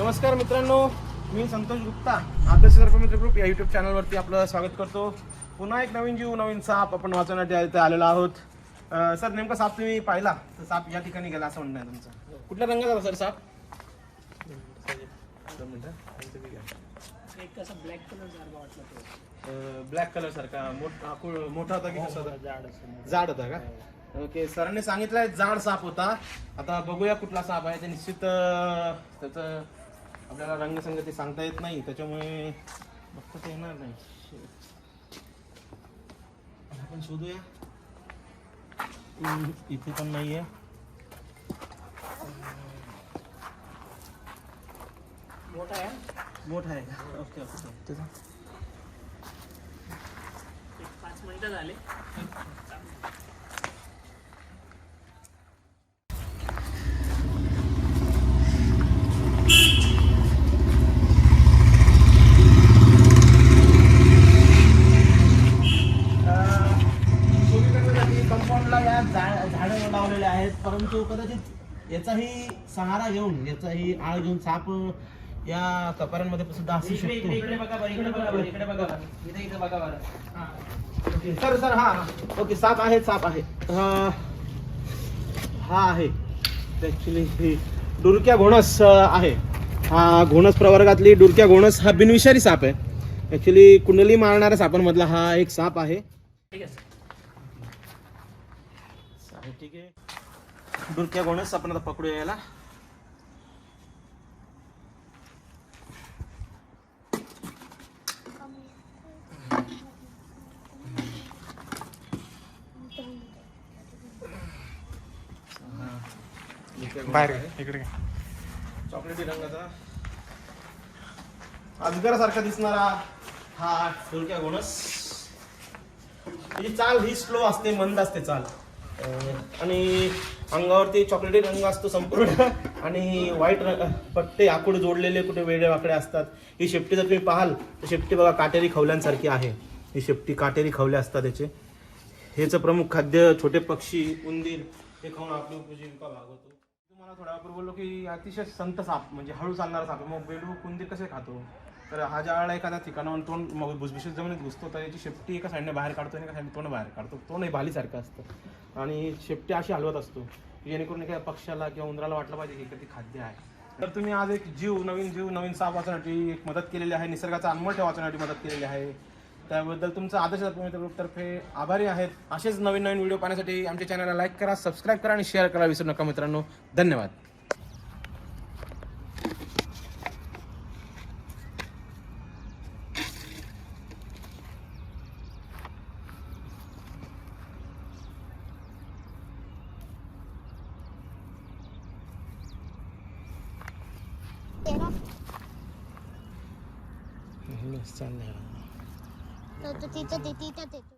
नमस्कार मित्रांनो मी संतोष गुप्ता आदर्श मित्र ग्रुप या युट्यूब चॅनलवरती आपलं स्वागत करतो. पुन्हा एक नवीन जीव नवीन साप आपण वाचवण्यासाठी आलेलो आहोत. अं, सर नेमका साप तुम्ही पाहिला? तर साप या ठिकाणी गेला असं म्हणणं आहे तुमचं. कुठल्या रंगाचा होता सर साप? दोन मिनिटं. एक असा ब्लॅक कलर सारखा वाटला तो. अं, ब्लॅक कलर सारखा मोठा मोठा होता की कसा होता? जाड असं जाड होता का? ओके सरांनी सांगितलंय जाड साप होता. आता बघूया कुठला साप आहे. ते निश्चित अं, त्याचं आपल्याला रंगसंगती सांगता येत नाही. त्याच्यामुळे बघता ते येणार नाही. आपण शोधूया. इथे पण है। मोठा आहे मोठा आहे ओके ओके एक पाच मिनिटं झाले. झाडं लावलेले आहेत परंतु कदाचित याचाही सहारा घेऊन याचाही आळ घेऊन साप या कपारांमध्ये सुद्धा असू शकतो. इकडे बघा बरं इकडे बघा बरं इकडे बघा बरं. इथे इथे बघा बरं. ओके, सर सर हा ओके साप आहे साप आहे हा हा आहे. ऍक्च्युली डुरक्या घोणस अं, आहे. हा घोणस प्रवर्गातली डुरक्या घोणस हा बिनविषारी साप आहे. ऍक्च्युली कुंडली मारणाऱ्या सापांमधला हा एक साप आहे. ठीक आहे चालेल, ठीक आहे. डुरक्या घोणस आपण आता पकडूया याला. बाहेर इकडे चॉकलेटी रंगाचा. अजगरासारखा दिसणारा हा. डुरक्या घोणस त्याची चाल ही स्लो असते मंद असते चाल. आणि अंगावरती चॉकलेटी रंग असतो संपूर्ण. आणि व्हाईट रंग पट्टे आकुड जोडलेले कुठे वेगळे वाकडे असतात. ही शेपटी जर तुम्ही पाहाल तर शेपटी बघा काटेरी खवल्यांसारखी आहे. ही शेपटी काटेरी खवले असतात याचे. हेच प्रमुख खाद्य छोटे पक्षी उंदीर हे खाऊन आपली उपजीविका भागवतो. तुम्हाला थोड्या बोललो की अतिशय संत साप म्हणजे हळू चालणारा साप मग बेडू उंदीर कसे खातो? तर हा ज्या वेळेला एखाद्या ठिकाणावर तोंड मग भुसभुशीत जमिनीत घुसतो तर याची शेपटी एका साईडने बाहेर काढतो आणि एका साईडने तोंड बाहेर काढतो. तोंड नाही भालीसारखं असतं. आणि शेपटी अशी हलवत असतो की जेणेकरून एखाद्या पक्षाला किंवा उंदराला वाटलं पाहिजे की कधी खाद्य आहे. तर तुम्ही आज एक जीव नवीन जीव नवीन साप वाचण्यासाठी एक मदत केलेली आहे निसर्गाचा अनमोल ठेवा वाचण्यासाठी मदत केलेली आहे. त्याबद्दल तुमचं आदर्श मित्र ग्रुपतर्फे आभारी आहेत. असेच नवीन नवीन व्हिडिओ पाहण्यासाठी आमच्या चॅनलला लाईक करा सबस्क्राईब करा आणि शेअर करा विसरू नका मित्रांनो. धन्यवाद. ਤੇਰਾ ਨਹੀਂ ਨਹੀਂ ਚੱਲ ਰਿਹਾ ਤਾਂ ਤੇ ਤੇ ਤੇ ਤੇ ਤੇ